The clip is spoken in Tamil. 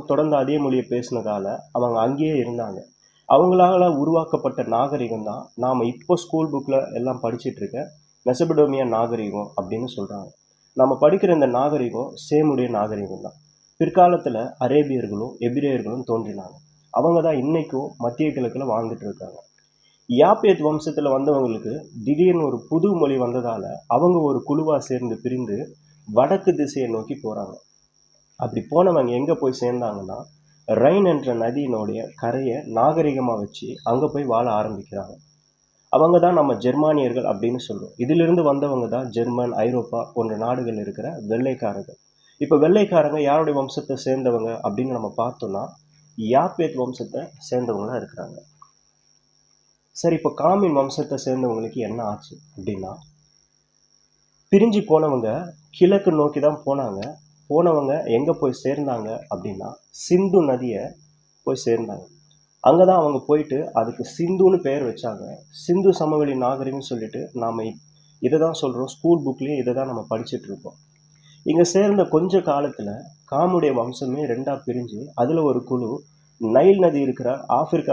தொடர்ந்து அதே மொழியை பேசினதால அவங்க அங்கேயே இருந்தாங்க. அவங்களால உருவாக்கப்பட்ட நாகரிகம் தான் நாம் இப்போ ஸ்கூல் புக்கில் எல்லாம் படிச்சிட்டு இருக்க மெசபடோமியா நாகரிகம் அப்படின்னு சொல்கிறாங்க நம்ம படிக்கிற இந்த நாகரிகம் சேமுடைய நாகரிகம் தான். பிற்காலத்தில் அரேபியர்களும் எபிரேயர்களும் தோன்றினாங்க. அவங்க தான் இன்னைக்கும் மத்திய கிழக்கில் வாழ்ந்துட்டு இருக்காங்க. யாப்பேத் வம்சத்தில் வந்தவங்களுக்கு திடீர்னு ஒரு புது மொழி வந்ததால் அவங்க ஒரு குழுவாக சேர்ந்து பிரிந்து வடக்கு திசையை நோக்கி போகிறாங்க அப்படி போனவங்க எங்கே போய் சேர்ந்தாங்கன்னா ரைன் என்ற நதியினுடைய கரையை நாகரிகமாக வச்சு அங்கே போய் வாழ ஆரம்பிக்கிறாங்க. அவங்க தான் நம்ம ஜெர்மானியர்கள் அப்படின்னு சொல்கிறோம் இதிலிருந்து வந்தவங்க தான் ஜெர்மன் ஐரோப்பா போன்ற நாடுகள் இருக்கிற வெள்ளைக்காரர்கள். இப்போ வெள்ளைக்காரங்க யாருடைய வம்சத்தை சேர்ந்தவங்க அப்படின்னு நம்ம பார்த்தோம்னா யாப்பேத் வம்சத்தை சேர்ந்தவங்களாக இருக்கிறாங்க. சரி இப்போ காமின் வம்சத்தை சேர்ந்தவங்களுக்கு என்ன ஆச்சு அப்படின்னா பிரிஞ்சு போனவங்க கிழக்கு நோக்கி தான் போனாங்க. போனவங்க எங்கே போய் சேர்ந்தாங்க அப்படின்னா சிந்து நதியை போய் சேர்ந்தாங்க. அங்கே தான் அவங்க போயிட்டு அதுக்கு சிந்துன்னு பெயர் வச்சாங்க. சிந்து சமவெளி நாகரிகம்னு சொல்லிட்டு நாம் இதை தான் சொல்கிறோம் ஸ்கூல் புக்லேயும் இதை தான் நம்ம படிச்சுட்டு இருக்கோம். இங்கே சேர்ந்த கொஞ்ச காலத்தில் காமுடைய வம்சமே ரெண்டாக பிரிஞ்சு அதில் ஒரு குழு நைல் நதி இருக்கிற ஆப்பிரிக்கா